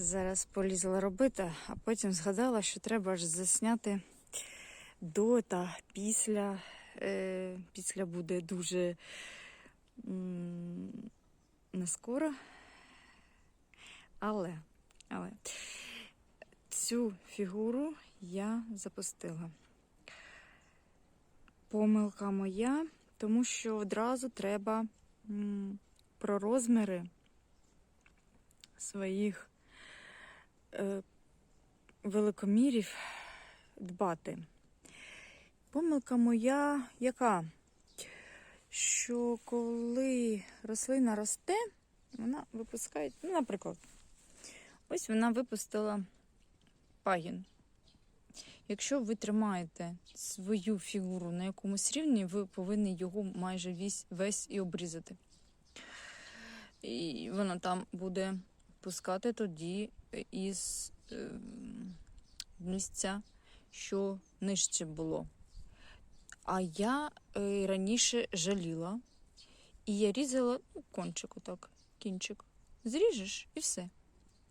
Зараз полізла робити, а потім згадала, що треба ж засняти до та після. Е, після буде дуже не скоро. Але, але цю фігуру я запустила. Помилка моя, тому що одразу треба м, про розміри своїх великомірів дбати. Помилка моя яка? Що коли рослина росте, вона випускає, ну, наприклад, ось вона випустила пагін. Якщо ви тримаєте свою фігуру на якомусь рівні, ви повинні його майже весь, весь і обрізати. І вона там буде пускати тоді із е, місця, що нижче було. А я е, раніше жаліла, і я різала ну, кончик, отак, кінчик. Зріжеш і все.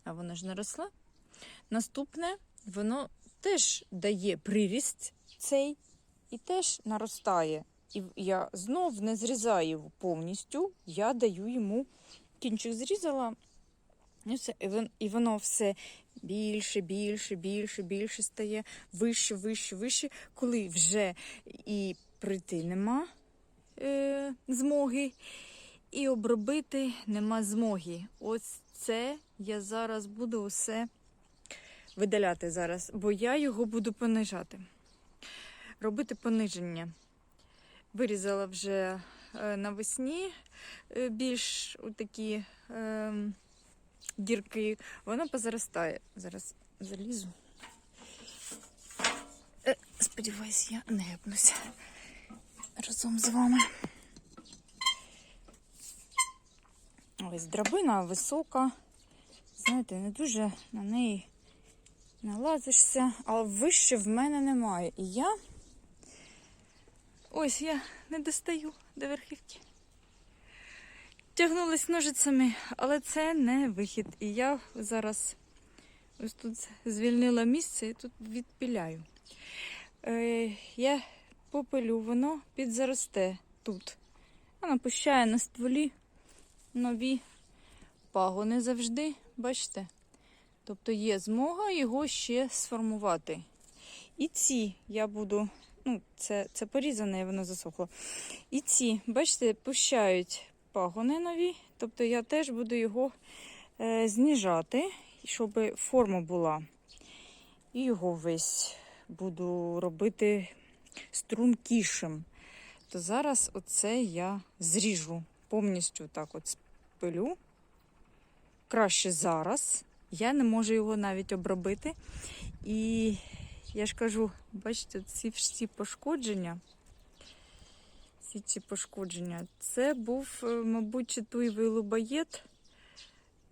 А вона ж не росла. Наступне, воно теж дає приріст цей і теж наростає. І я знов не зрізаю повністю, я даю йому кінчик зрізала, і, все, і, воно все більше, більше, більше, більше стає, вище, вище, вище, коли вже і прийти нема е, змоги, і обробити нема змоги. Ось це я зараз буду усе видаляти зараз, бо я його буду понижати. Робити пониження. Вирізала вже е, навесні е, більш такі е, дірки, воно позаростає. Зараз залізу. Е, сподіваюсь, я не гепнуся разом з вами. Ось драбина висока. Знаєте, не дуже на неї налазишся, а вище в мене немає. І я ось я не достаю до верхівки. Тягнулась ножицями, але це не вихід. І я зараз ось тут звільнила місце і тут відпіляю. Е, я попилю, воно підзаросте тут. Вона пущає на стволі нові пагони завжди, бачите? Тобто є змога його ще сформувати. І ці я буду, ну, це, це порізане, воно засохло. І ці, бачите, пущають пагони нові. Тобто я теж буду його е, зніжати, щоб форма була. І його весь буду робити стрункішим. То зараз оце я зріжу повністю так от спилю. Краще зараз. Я не можу його навіть обробити. І я ж кажу, бачите, ці всі пошкодження. Всі ці пошкодження. Це був, е, мабуть, чи туєвий лубаєт.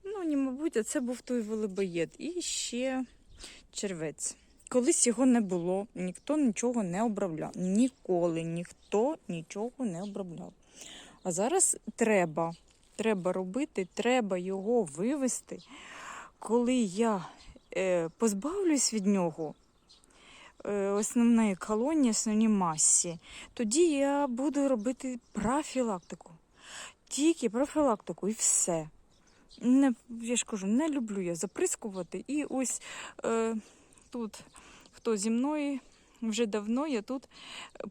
Ну, не мабуть, а це був туєвий лубаєт. І ще червець. Колись його не було, ніхто нічого не обробляв. Ніколи ніхто нічого не обробляв. А зараз треба. Треба робити, треба його вивести. Коли я е, позбавлюсь від нього, основної колонії, основній масі, тоді я буду робити профілактику. Тільки профілактику і все. Не, я ж кажу, не люблю я заприскувати. І ось е, тут, хто зі мною вже давно, я тут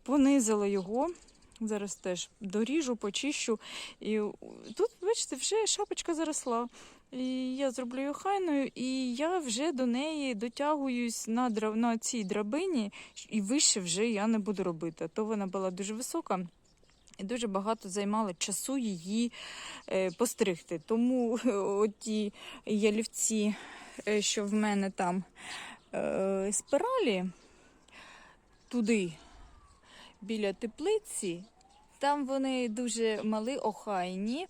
понизила його. Зараз теж доріжу, почищу. І тут, бачите, вже шапочка заросла. Я зроблю її хайною, і я вже до неї дотягуюсь на, драв... на цій драбині, і вище вже я не буду робити. То вона була дуже висока. І дуже багато займало часу її е, постригти. Тому ті ялівці, е, що в мене там е, спиралі, туди, біля теплиці, там вони дуже мали, охайні.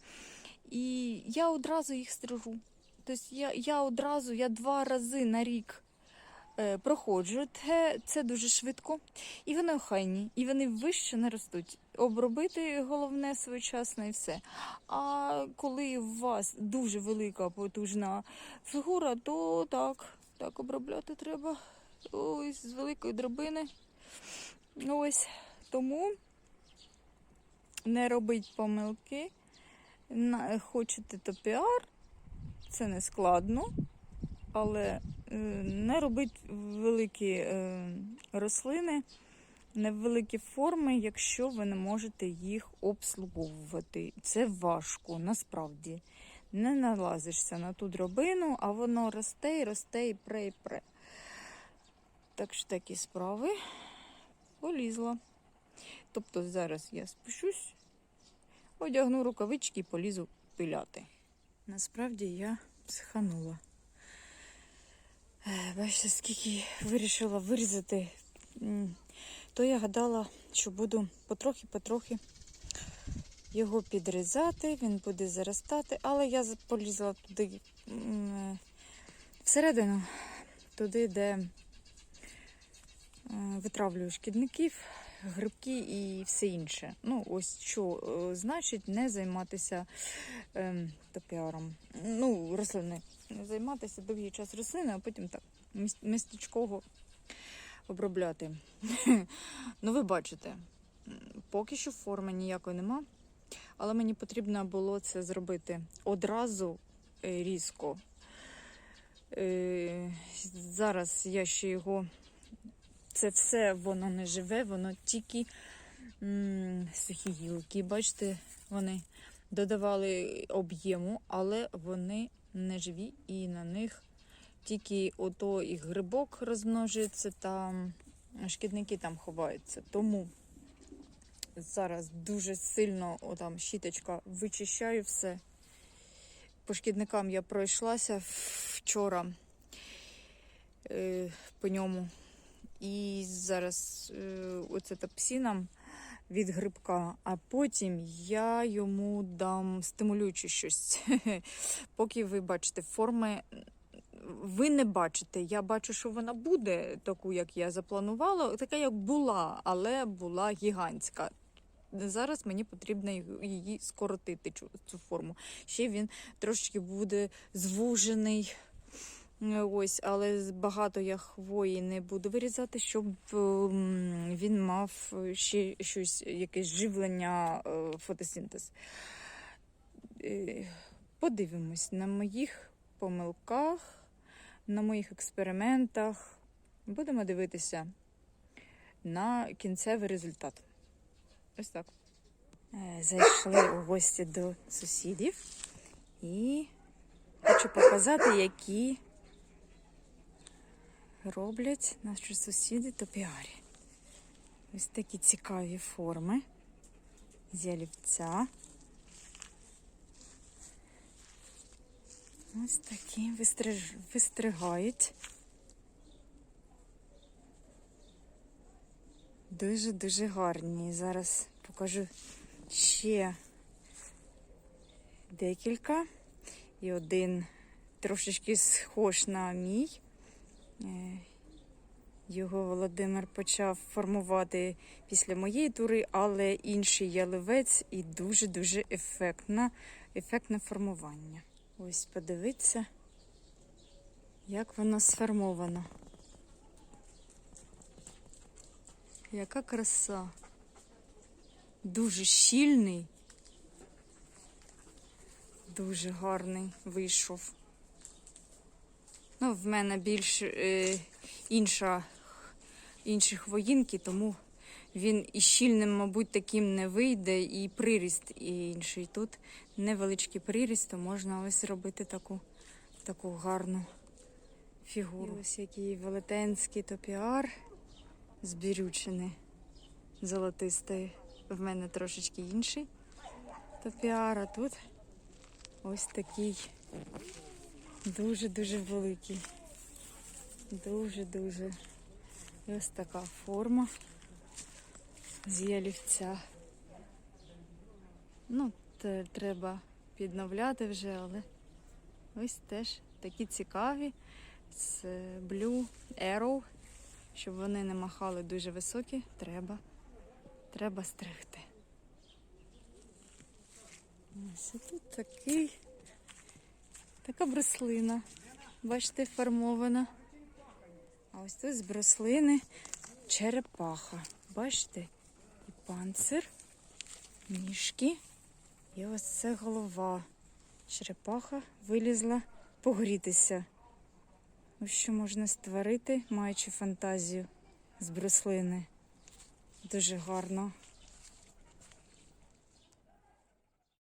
І я одразу їх стрижу. Тобто я, я одразу, я два рази на рік е, проходжу, те, це дуже швидко. І вони охайні, і вони вище не ростуть. Обробити головне своєчасно і все. А коли у вас дуже велика потужна фігура, то так, так обробляти треба. Ось з великої драбини. Ось тому не робіть помилки. На- Хочете то піар, це не складно, але е, не робіть великі е, рослини, невеликі форми, якщо ви не можете їх обслуговувати. Це важко, насправді. Не налазишся на ту дробину, а воно росте і росте і пре і пре. Так що такі справи полізла. Тобто зараз я спущусь, одягну рукавички і полізу пиляти. Насправді я психанула. Е, Бачите, скільки вирішила вирізати, то я гадала, що буду потрохи-потрохи його підрізати, він буде заростати, але я полізла туди е, всередину, туди, де е, витравлюю шкідників, грибки і все інше. Ну, ось що е, значить не займатися ем, топіаром. Ну, рослини. Не займатися довгий час рослини, а потім так міс- містечково обробляти. ну, ви бачите, поки що форми ніякої нема, але мені потрібно було це зробити одразу е, різко. Е, зараз я ще його. Це все воно не живе, воно тільки м, сухі гілки. Бачите, вони додавали об'єму, але вони не живі і на них тільки ото і грибок розмножується, та шкідники там ховаються. Тому зараз дуже сильно отам щіточка вичищаю все. По шкідникам я пройшлася вчора е, по ньому. І зараз е, оце топсіном від грибка, а потім я йому дам стимулююче щось. Поки ви бачите форми, ви не бачите. Я бачу, що вона буде таку, як я запланувала, така, як була, але була гігантська. Зараз мені потрібно її скоротити, цю, форму. Ще він трошечки буде звужений. Е, Ось, але багато я хвої не буду вирізати, щоб ем, він мав ще щось, якесь живлення, е, фотосинтез. Е, Подивимось на моїх помилках, на моїх експериментах. Будемо дивитися на кінцевий результат. Ось так. Е, Зайшли у гості до сусідів і хочу показати, які роблять наші сусіди топіарі. Ось такі цікаві форми з ялівця. Ось такі вистриж... вистригають. Дуже-дуже гарні. Зараз покажу ще декілька. І один трошечки схож на мій. Е, Його Володимир почав формувати після моєї тури, але інший яливець і дуже-дуже ефектна, ефектне формування. Ось подивіться, як воно сформовано. Яка краса. Дуже щільний, дуже гарний вийшов. Ну, в мене більш е, інша, інші хвоїнки, тому він і щільним, мабуть, таким не вийде, і приріст і інший. Тут невеличкий приріст, то можна ось робити таку, таку гарну фігуру. І ось який велетенський топіар з бірючини золотистої. В мене трошечки інший топіар, а тут ось такий дуже-дуже великий. Дуже-дуже. Ось така форма з ялівця. Ну, треба підновляти вже, але ось теж такі цікаві з Blue Arrow. Щоб вони не махали дуже високі, треба, треба стригти. Ось тут такий, така бруслина. Бачите, формована. А ось тут з бруслини черепаха. Бачите? І панцир, ніжки. І ось це голова. Черепаха вилізла погрітися. Ось що можна створити, маючи фантазію з бруслини. Дуже гарно.